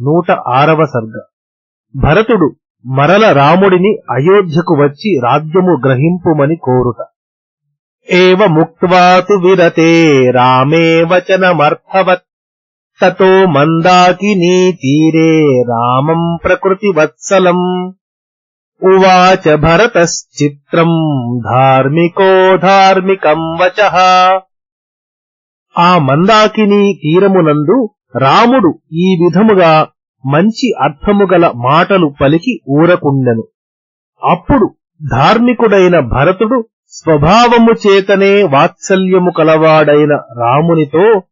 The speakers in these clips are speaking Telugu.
నూట ఆరవ సర్గ. భరతుడు మరల రాముడిని అయోధ్యకు వచ్చి రాజ్యము గ్రహింపుమని కోరుట. ఏవ ముక్వాతు విరతే రామే వచనమర్థవత్ తతో మందాకినీ తీరే రామం ప్రకృతి వత్సలం. ఉవాచ భరతశ్చిత్రం ధార్మికో ధార్మికం వచ. ఆ మందాకిని తీరమునందు రాముడు ఈ విధముగా మంచి అర్థము గల మాటలు పలికి ఊరకుండెను. అప్పుడు ధార్మికుడైన భరతుడు స్వభావము చేతనే వాత్సల్యము కలవాడైన రామునితో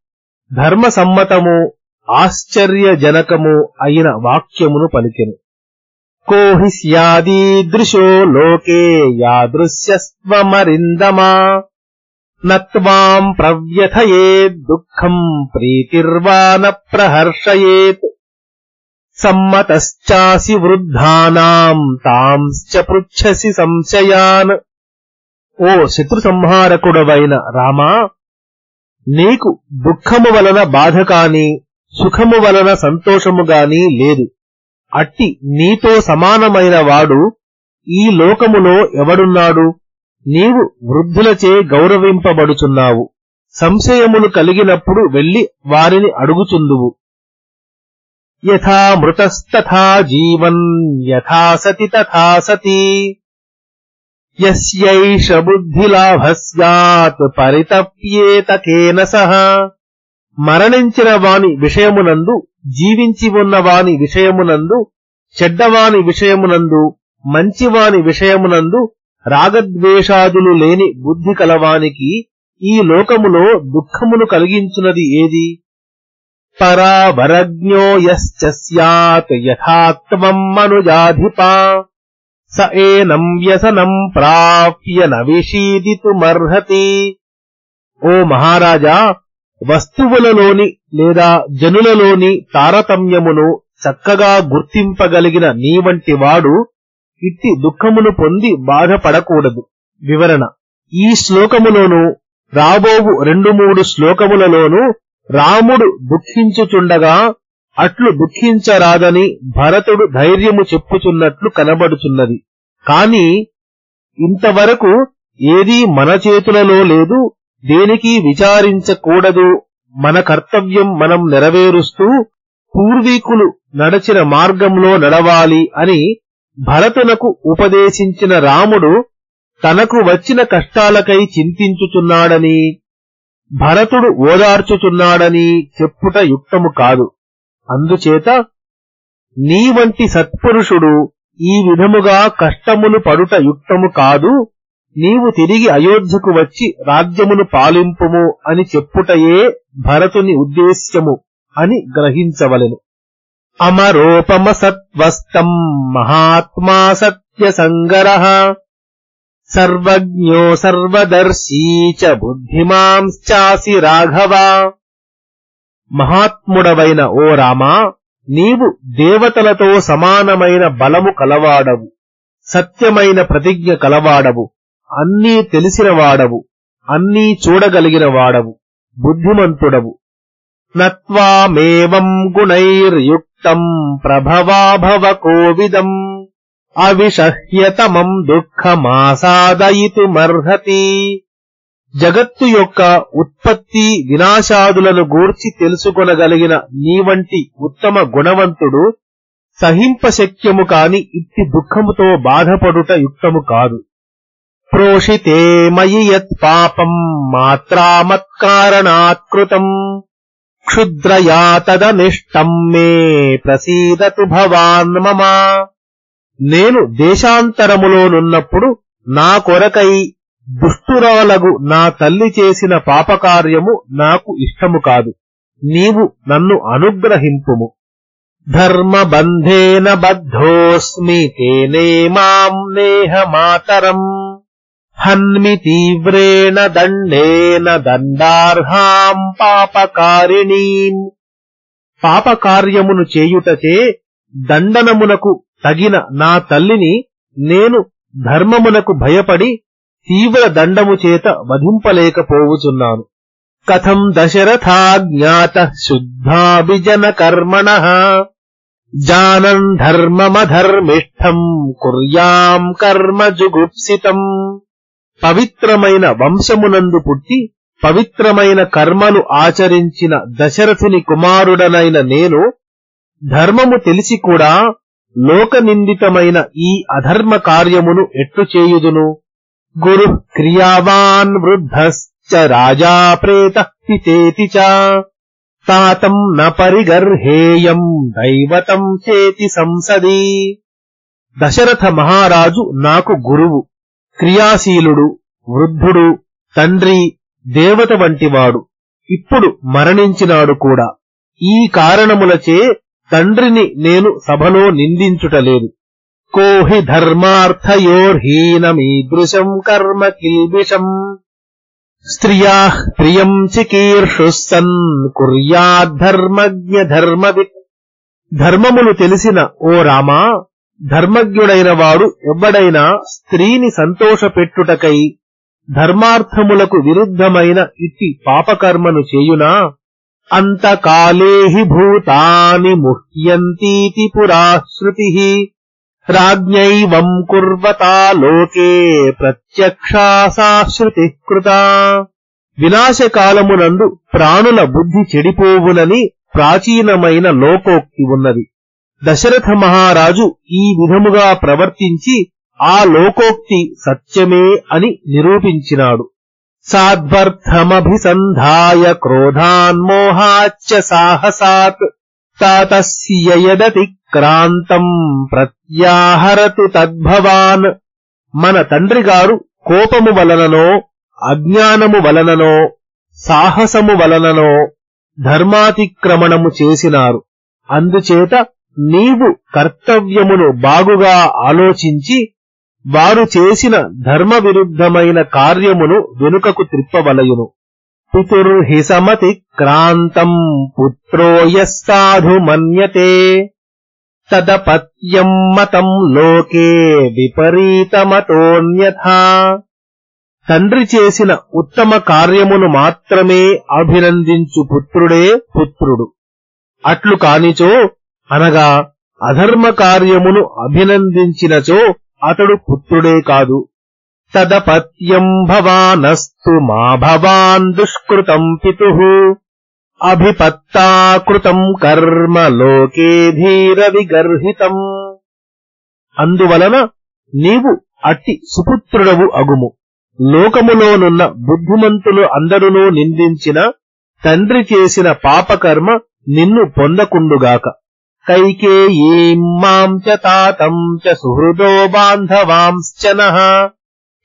ధర్మసమ్మతము ఆశ్చర్యజనకము అయిన వాక్యమును పలికెను. కోహిస్యాదీదృశో లోకే యాదృశ్యస్వమరిందమా? నత్వాం ప్రవ్యథయేద్ దుఃఖం ప్రీతిర్వా న ప్రహర్షయేత్ సమ్మతశ్చాసి వృద్ధానాం తాంశ్చ పృచ్ఛసి సంశయాన్ ఓ శత్రు సంహారకుడవైన రామా నీకు దుఃఖము వలన బాధ కాని సుఖము వలన సంతోషము గాని లేదు. అట్టి నీతో సమానమైన వాడు ఈ లోకములో ఎవడున్నాడు? నీవు వృద్ధులచే గౌరవింపబడుచున్నావు. సంశయములు కలిగినప్పుడు వెళ్ళి వారిని అడుగుచుందువు యథా మృతస్తథా జీవన్ యథా సతి తథా సతి. యస్యైష బుద్ధిలాభ స్యాత్ పరితప్యేత కేన సహ. మరణించిన వాని విషయమునందు జీవించి ఉన్న వాని విషయమునందు చెడ్డవాని విషయమునందు మంచివాని విషయమునందు రాగద్వేషాదులు లేని బుద్ధి కలవానికి ఈ లోకములో దుఃఖమును కలిగించున్నది ఏది? పరావరజ్ఞో యశ్చ స్యాత్ యథాత్వం మనుజాధిపా స ఏనం వ్యసనం ప్రాప్య నవిషీదితుమర్హతి ఓ మహారాజా వస్తువులలోని లేదా జనులలోని తారతమ్యమును చక్కగా గుర్తింపగలిగిన నీ వంటి వాడు ఇట్టి దుఃఖమును పొంది బాధపడకూడదు. వివరణ. ఈ శ్లోకములోను రాబోవు రెండు మూడు శ్లోకములలోనూ రాముడు దుఃఖించుచుండగా అట్లు దుఃఖించరాదని భరతుడు ధైర్యము చెప్పుచున్నట్లు కనబడుచున్నది. కాని ఇంతవరకు ఏదీ మన చేతులలో లేదు దేనికి విచారించకూడదు. మన కర్తవ్యం మనం నెరవేరుస్తూ పూర్వీకులు నడచిన మార్గంలో నడవాలి అని భరతునకు ఉపదేశించిన రాముడు తనకు వచ్చిన కష్టాలకై చింతించుచున్నాడని భరతుడు ఓదార్చుచున్నాడని చెప్పుట యుక్తము కాదు. అందుచేత నీ వంటి సత్పురుషుడు ఈ విధముగా కష్టములు పడుట యుక్తము కాదు నీవు తిరిగి అయోధ్యకు వచ్చి రాజ్యమును పాలింపుము అని చెప్పుటయే భరతుని ఉద్దేశ్యము అని గ్రహించవలెను. అమరోపమ సత్వస్తం మహాత్మా సత్య సంగర సర్వజ్ఞో సర్వదర్శీ చ బుద్ధిమాంశ్చాసి రాఘవ మహాత్ముడవైన ఓ రామా నీవు దేవతలతో సమానమైన బలము కలవాడవు సత్యమైన ప్రతిజ్ఞ కలవాడవు అన్నీ తెలిసినవాడవు అన్నీ చూడగలిగిన వాడవు బుద్ధిమంతుడవు. నత్వామేవం గుణైర్యుక్తం ప్రభవాభవ కోవిదం. అవిషహ్యతమం దుఃఖమాసాదయితుమర్హతి. జగత్తు యొక్క ఉత్పత్తి వినాశాదులను గూర్చి తెలుసుకొనగలిగిన నీ వంటి ఉత్తమ గుణవంతుడు సహింపశక్యము కాని ఇట్టి దుఃఖముతో బాధపడుట యుక్తము కాదు. ప్రోషితే మయి యత్ పాపం మాత్రామత్కారణాత్ కృతం క్షుద్రయా తదనిష్టం మే ప్రసీదతు భవాన్ మమ. నేను దేశాంతరములోనున్నప్పుడు నా కొరకై దుష్టురాలగు నా తల్లి చేసిన పాపకార్యము నాకు ఇష్టము కాదు. నీవు నన్ను అనుగ్రహింపుము. ధర్మబంధేన బద్ధోస్మి తేనే మాం నేహ మాతరం హన్మి తీవ్రేణ దండేన దండార్హాం పాపకారిణీం. పాపకార్యమును చేయుటచే దండనమునకు తగిన నా తల్లిని నేను ధర్మమునకు భయపడి తీవ్ర దండము చేత వధింపలేకపోవుచున్నాను. కథం దశరథాజ్ఞాత శుద్ధాభిజన కర్మణ జానన్ ధర్మమధర్మిష్టం కుర్యాం కర్మ జుగుప్సితం. పవిత్రమైన వంశమునందు పుట్టి పవిత్రమైన కర్మలు ఆచరించిన దశరథుని కుమారుడనైన నేను ధర్మము తెలిసి కూడా లోక నిందితమైన ఈ అధర్మ కార్యమును ఎట్లు చేయుదును? గురు క్రియావాన్ వృద్ధశ్చ రాజా ప్రేత పితేతి చ. తాతం న పరిగర్హేయం దైవతం చేతి సంసది. దశరథ మహారాజు నాకు గురువు. క్రియాశీలుడు వృద్ధుడు తండ్రి దేవత వంటివాడు ఇప్పుడు మరణించినాడు కూడా. ఈ కారణములచే తండ్రిని నేను సభలో నిందించుటలేదు. కోహి ధర్మార్థయోర్హీనమీదృశం కర్మ కిల్బిషం. స్త్రియా ప్రియం చికీర్షుస్సన్ కుర్యాద్ధర్మజ్ఞ ధర్మవిత్ ధర్మములు తెలిసిన ఓ రామా ధర్మజ్ఞుడైన వాడు ఎవ్వడైనా స్త్రీని సంతోషపెట్టుటకై ధర్మార్థములకు విరుద్ధమైన ఇట్టి పాపకర్మను చేయునా? అంతకాలేహి భూతాని ముహ్యంతీతి పురాశ్రుతి రాజ్ఞైవం కుర్వతా లోకే ప్రత్యక్షా కృత. వినాశకాలమునందు ప్రాణుల బుద్ధి చెడిపోవునని ప్రాచీనమైన లోకోక్తి ఉన్నది. దశరథ మహారాజు ఈ విధముగా ప్రవర్తించి ఆ లోకోక్తి సత్యమే అని నిరూపించినాడు. సాద్వర్థమభిసంధాయ క్రోధాన్మోహాచ్చ సాహసాత్ తాతస్యయదతి క్రాంతం ప్రత్యాహరతు తద్భవాన్. మన తండ్రి గారు కోపము వలననో అజ్ఞానము వలననో సాహసము వలననో ధర్మాతిక్రమణము చేసినారు. అందుచేత నీవు కర్తవ్యమును బాగుగా ఆలోచించి వారు చేసిన ధర్మ విరుద్ధమైన కార్యమును వెనుకకు త్రిప్పవలయును. పితుర్హి సమతి క్రాంతం పుత్రోయ యస్సాధు మన్యతే. తదపత్యం మతం లోకే విపరీతమతోన్యథా. తండ్రి చేసిన ఉత్తమ కార్యమును మాత్రమే అభినందించు పుత్రుడే పుత్రుడు. అట్లు కానిచో అనగా అధర్మ కార్యమును అభినందించినచో అతడు పుత్రుడే కాదు. తదపత్యం భవానస్తు మా భవాన్ దుష్కృతం పితు. అభిపత్తాకృతం కర్మ లోకే ధీర విగర్హితం అందువలన నీవు అట్టి సుపుత్రుడవు అగుము. లోకములోనున్న బుద్ధిమంతులు అందరునూ నిందించిన తండ్రి చేసిన పాపకర్మ నిన్ను పొందకుండుగాక. కైకేయీం మాం చ తాతం చ సుహృదో బాంధవాంశ్చ నః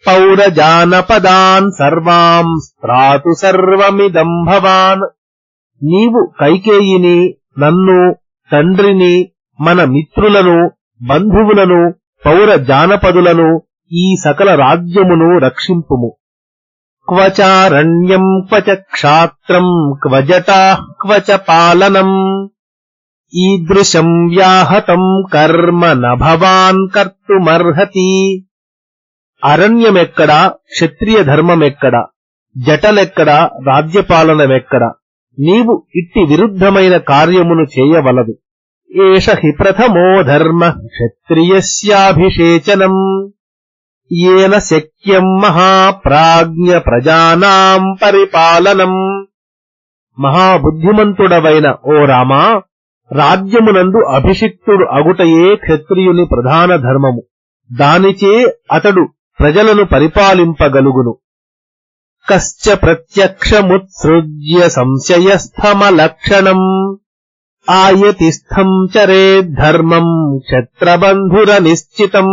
పౌరజానపదాన్ సర్వాం స్త్రాతు సర్వమిదం భవాన్ నీవు కైకేయిని నన్ను తండ్రిని మన మిత్రులను బంధువులను పౌర జానపదులను ఈ సకల రాజ్యమును రక్షింపుము. క్వచారణ్యం క్వచ క్షాత్రం క్వజటా క్వచ పాలనం। ఈదృశం వ్యాహతం కర్మ న భవాన్ కర్తుమర్హతి అరణ్యమెక్కడా క్షత్రియ ధర్మమెక్కడా జటలెక్కడా రాజ్యపాలనమెక్కడా నీవు ఇట్టి విరుద్ధమైన కార్యమును చేయవలదు। ఏష హి ప్రథమో ధర్మ క్షత్రియస్యాభిషేచనం। ఏన శక్యం మహాప్రాజ్ఞ ప్రజానాం పరిపాలనం। మహాబుద్ధిమంతుడవైన ఓ రామా రాజ్యమునందు అభిషిక్తుడు అగుటయే క్షత్రియుని ప్రధాన ధర్మము. దానిచే అతడు ప్రజలను పరిపాలింపగలుగును. కశ్చ ప్రత్యక్షముత్సృజ్య సంశయస్థమలక్షణం. ఆయతిస్థం చరేద్ధర్మం క్షత్రబంధుర నిశ్చితం.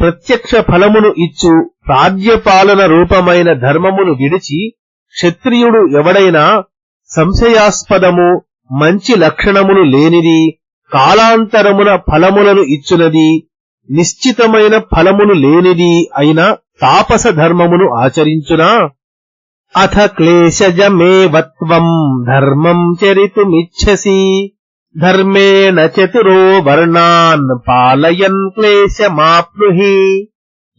ప్రత్యక్ష ఫలమును ఇచ్చు రాజ్యపాలన రూపమైన ధర్మమును విడిచి క్షత్రియుడు ఎవడైనా సంశయాస్పదము మంచి లక్షణములు లేనిది కాలాంతరమున ఫలములను ఇచ్చునది నిశ్చితమైన ఫలమును లేనిది అయిన తాపస ధర్మమును ఆచరించునా? అథ క్లేశజమేవత్వం ధర్మం చరితుమిచ్చసి ధర్మేణ చతురో వర్ణాన్ పాలయన్ క్లేశమాప్నుహి.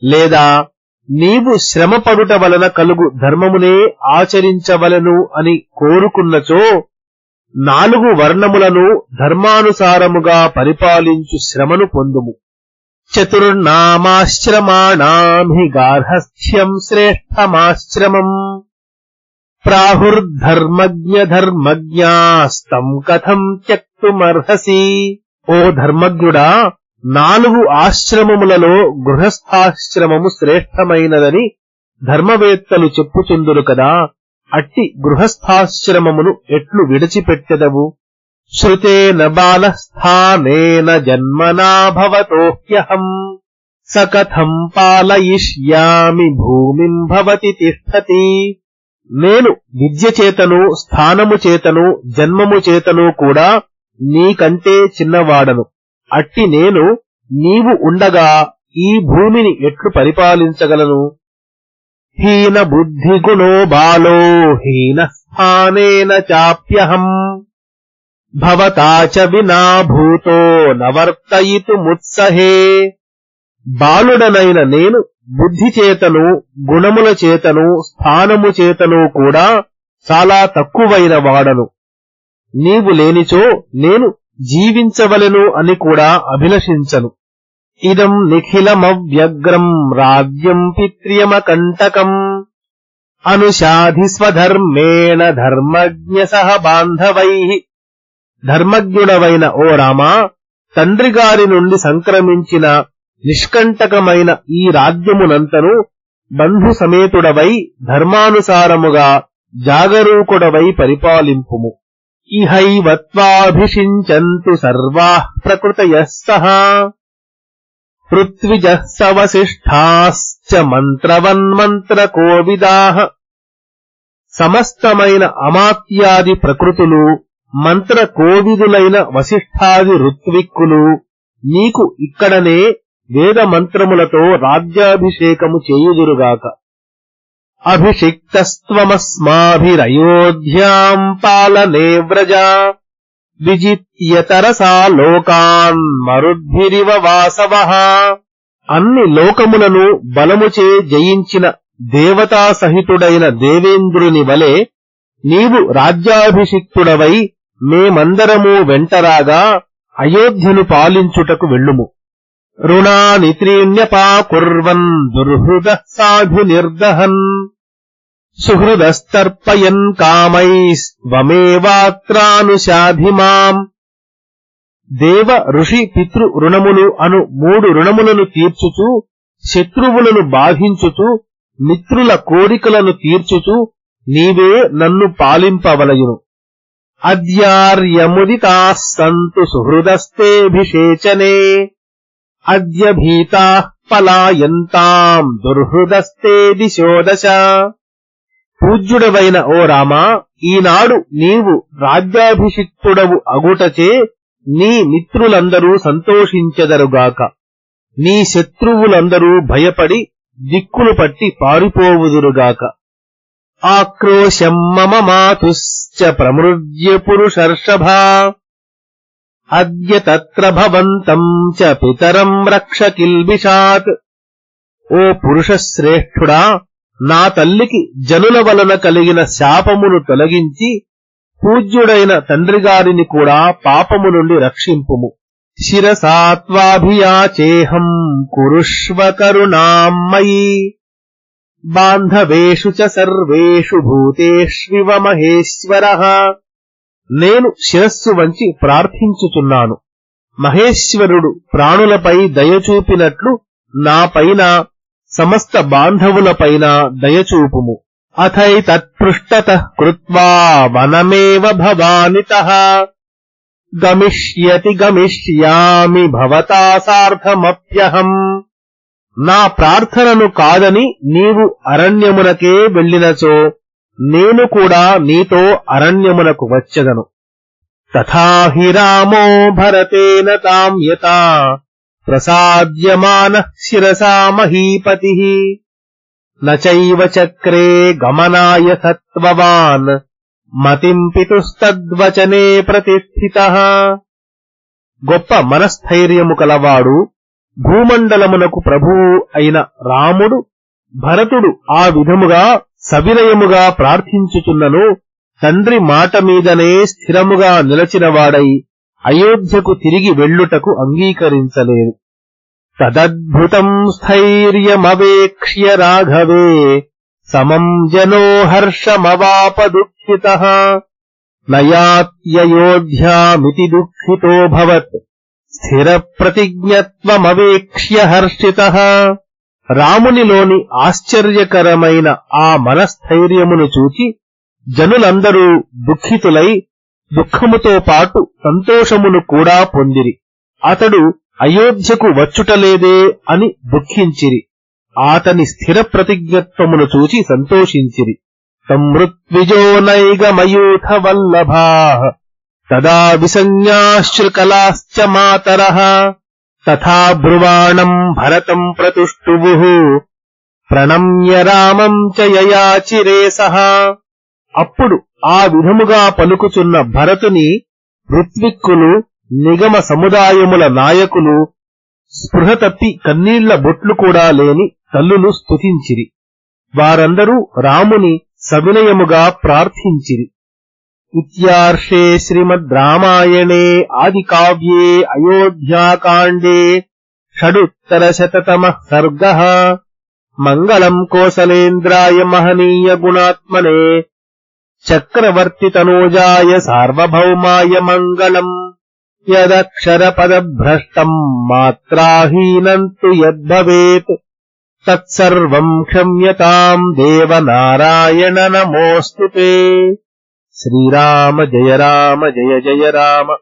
లేదా నీవు శ్రమపడుట వలన కలుగు ధర్మమునే ఆచరించవలను అని కోరుకున్నచో నాలుగు వర్ణములను ధర్మానుసారముగా పరిపాలించు శ్రమను పొందుము. చతుర్నామాశ్రమాణామి గార్హస్థ్యం శ్రేష్టమాశ్రమం. ప్రాహుర్ధర్మజ్ఞధర్మజ్ఞాస్తం కథం త్యక్తుమర్హసి. ఓ ధర్మజ్ఞుడా నాలుగు ఆశ్రమములలో గృహస్థాశ్రమము శ్రేష్టమైనదని ధర్మవేత్తలు చెప్పుచుందురు కదా. అట్టి గృహస్థాశ్రమమును ఎట్లు విడిచిపెట్టెదవు? శ్రుతేన బాలస్థానేన జన్మనా భవతోహ్యహం. సకథం పాలయిష్యామి భూమిం భవతి తిష్టతి. నేను విద్య చేతను స్థానము చేతను జన్మము చేతను కూడా నీకంటే చిన్నవాడను. అట్టి నేను నీవు ఉండగా ఈ భూమిని ఎట్లు పరిపాలించగలను? హీన బుద్ధిగుణో బాలో హీన స్థానేన చాప్యహం. భవతా చ వినా భూతో నవర్తయితుముత్సహే బాలుడనైన నేను బుద్ధి చేతను గుణముల చేతను స్థానము చేతను కూడా చాలా తక్కువైన వాడను. నీవు లేనిచో నేను జీవించవలెను అని కూడా అభిలషించను. ఇదం నిఖిలమవ్యగ్రం రాజ్యం పిత్రియమకంటకం అనుషాధిస్వధర్మేణ ధర్మజ్ఞ సహ బాంధవై ధర్మజ్ఞుడవైన ఓ రామా తండ్రి గారి నుండి సంక్రమించిన నిష్కంటకమైన ఈ రాజ్యమునంతను బంధు సమేతుడవై ధర్మానుసారముగా జాగరూకుడవై పరిపాలింపుము. ఇహైవత్వాభిషించంతు సర్వా ప్రకృతయః సహా పృథ్విజः సవశిష్టాశ్చ మంత్రవన్మంత్రకోవిదాః సమస్తమైన అమాత్యాది ప్రకృతులు మంత్ర కోవిదులైన వశిష్ఠాది ఋత్విక్కులు నీకు ఇక్కడనే వేద మంత్రములతో రాజ్యాభిషేకము చేయుదురుగాక. అభిషిక్తస్త్వమస్మాభిరయోధ్యాం పాలనే వ్రజ। విజిత్యతరసా లోకాన్ మరుద్భిరివ వాసవ. అన్ని లోకములను బలముచే జయించిన దేవతా సహితుడైన దేవేంద్రుని వలె నీవు రాజ్యాభిషిక్తుడవై మేమందరము వెంటరాగా అయోధ్యను పాలించుటకు వెళ్ళుము. రుణాని త్రీణ్యపాకుర్వన్ దుర్హృద సాధు నిర్దహన్. సుహృదస్తర్పయన్ కామైస్వమేవాత్రానుశాధిమాం దేవ ఋషి పితృ రుణములు అను మూడు రుణములను తీర్చుచు శత్రువులను బాధించుచు మిత్రుల కోరికలను తీర్చుచు నీవే నన్ను పాలింపవలయును. అద్యార్యముదితా సంతు సుహృదస్తేభిషేచనే అద్య భీతా పలాయంతాం దుర్హృదస్తే దిశోదశ. పూజ్యుడవైన ఓ రామా ఈనాడు నీవు రాజ్యాభిషిక్తుడవు అగుటచే నీ మిత్రులందరూ సంతోషించెదరుగాక. నీ శత్రువులందరూ భయపడి దిక్కులు పట్టి పారిపోవుదురుగాక. ఆక్రోశం మమ మాతుశ్చ ప్రమృజ్య పురుషర్షభా. అద్య తత్ర భవంతం చ పితరం రక్ష కిల్బిషాత్ ఓ పురుషశ్రేష్ఠుడా నా తల్లికి జనుల వలన కలిగిన శాపమును తొలగించి పూజ్యుడైన తండ్రిగారిని కూడా పాపము నుండి రక్షింపుము. శిరసాత్వాభియాచేహం కురుష్వ కరుణాం బాంధవేషు చ సర్వేషు భూతేష్వివ మహేశ్వర. నేను శిరస్సు వంచి ప్రార్థించుచున్నాను. మహేశ్వరుడు ప్రాణులపై దయచూపినట్లు నా పైన సమస్త బాంధవులపైన దయచూపుము. అథైతత్పృష్టత కృత్వా వనమేవ భవానిత. గమిష్యతి గమిష్యామి భవతా సార్ధమప్యహం. నా ప్రార్థనను కాదని నీవు అరణ్యమునకే వెళ్ళినచో నేను కూడా నీతో అరణ్యమునకు వచ్చదను. తథా హి రామో భరతేన తాం యతా ప్రసాద్యమాన శిరసా మహీపతిः न చక్రే గమనాయ సత్వవాన్ మతిం పితుస్తద్వచనే ప్రతిష్ఠితः గొప్ప మనస్థైర్యము కలవాడు భూమండలమునకు ప్రభువు అయిన రాముడు భరతుడు ఆ విధముగా సవినయముగా ప్రార్థించుచున్నను తండ్రి మాట మీదనే స్థిరముగా నిలచినవాడై అయోధ్యకు తిరిగి వెళ్ళుటకు అంగీకరించలేదు. తదద్భుతం స్థైర్యమవేక్ష్య రాఘవే సమం జనో హర్షమవాప దుఃఖిత నయాత్యయోధ్యామితి దుఃఖితోభవత్ స్థిర ప్రతిజ్ఞత్వమవేక్ష్య హర్షిత. రామునిలోని ఆశ్చర్యకరమైన ఆ మనస్థైర్యమును చూచి జనులందరూ దుఃఖితులై దుఃఖముతో పాటు సంతోషమును కూడా పొందిరి. అతడు అయోధ్యకు వచ్చుటలేదే అని దుఃఖించిరి. ఆతని స్థిర ప్రతిజ్ఞత్వమును చూచి సంతోషించిరి. సంమృత్విజోనైగమయూథ వల్లభా తదా విసంజ్ఞాశ్రుకలాశ్చ మాతర తథా బ్రువాణం భరతం ప్రతుష్టువుః ప్రణమ్య రామం చ యయాచిరే సహ. అప్పుడు ఆ విధముగా పలుకుచున్న భరతుని ఋత్విక్కులు నిగమ సముదాయముల నాయకులు స్పృహ తప్పి కన్నీళ్ళ బొట్లు కూడా లేని తల్లులు స్తుతించిరి. వారందరూ రాముని సవినయముగా ప్రార్థించిరి. ఇత్యార్షే శ్రీమద్ రామాయణే ఆది కావ్యే అయోధ్యాకాండే షడుత్తరశతతమః సర్గ. మంగళం కోసలేంద్రాయ మహనీయ గుణాత్మనే चक्रवर्तितनोजाय सार्वभौमाय मङ्गलम् यदक्षरपदभ्रष्टम् मात्राहीनम् तु यद्भवेत् तत्सर्वम् क्षम्यताम् देवनारायण नमोऽस्तु ते श्रीराम जय राम जय जय राम